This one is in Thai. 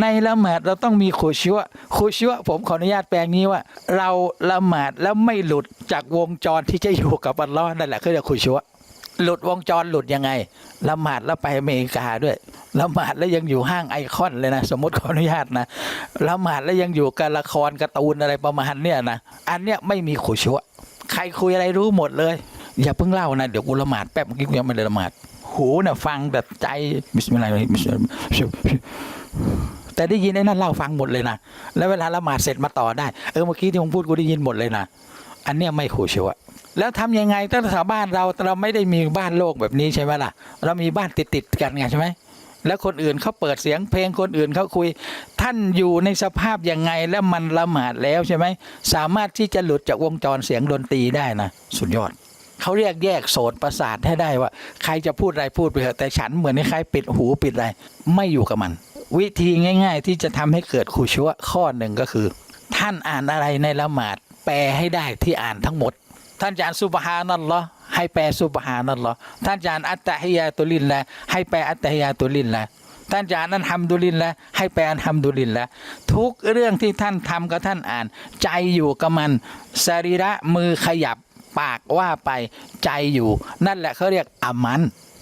ในละหมาดเราต้องมีขุชัวขุชัวผมขออนุญาตแปลงนี้ว่า เราละหมาดแล้วไม่หลุดจากวงจรที่จะอยู่กับอัลลอฮ์นั่นแหละคือเรียกขุชัวหลุดวงจรหลุดยังไงละหมาดแล้วไปอเมริกาด้วยละหมาดแล้วยังอยู่ห้างไอคอนเลยนะ สมมติขออนุญาตนะละหมาดแล้วยังอยู่กับละครการ์ตูนอะไรประมาณเนี้ยนะอันเนี้ยไม่มีขุชัวใครคุยอะไรรู้หมดเลย อย่าเพิ่งเล่านะ เดี๋ยวกูละหมาดแป๊บเมื่อกี้กูยังไม่ได้ละหมาดหูน่ะฟังแบบใจบิสมิลลาฮิรเราะฮีมบิสมิลลาฮิร แต่ได้ยินไอ้นั่นเล่าฟังหมดเลยนะแล้วเวลาละหมาดเสร็จมาต่อได้เออเมื่อกี้ที่ผมพูดกูได้ยินหมดเลยนะอันเนี้ยไม่ขู่ชัวแล้วทำยังไงถ้าชาวบ้านเราเราไม่ได้มีบ้านโลกแบบนี้ใช่ไหมล่ะ เรามีบ้านติดติดกันไงใช่ไหมแล้วคนอื่นเขาเปิดเสียงเพลงคนอื่นเขาคุย ท่านอยู่ในสภาพยังไงแล้วมันละหมาดแล้วใช่ไหมสามารถที่จะหลุดจากวงจรเสียงดนตรีได้นะสุดยอดเขาเรียกแยกโสตประสาทให้ได้ว่า ใครจะพูดอะไรพูดไปเถอะแต่ฉันเหมือนใครปิดหูปิดอะไรไม่อยู่กับมัน วิธีง่าย ๆ ที่จะทำให้เกิดคูชัวข้อหนึ่งก็คือ ท่านอ่านอะไรในละหมาด แปลให้ได้ที่อ่านทั้งหมด ท่านจะอ่านซุบฮานัลลอฮ์ให้แปลซุบฮานัลลอฮ์ท่านจะอ่านอัตตะฮิยาตุลิลละให้แปลอัตตะฮิยาตุลิลละท่านจะอ่านอันฮัมดุลิลละให้แปลอันฮัมดุลิลละทุกเรื่องที่ท่านทำกับท่านอ่าน ใจอยู่กับมันสรีระมือขยับปากว่าไปใจอยู่ นั่นแหละเขาเรียกอามัน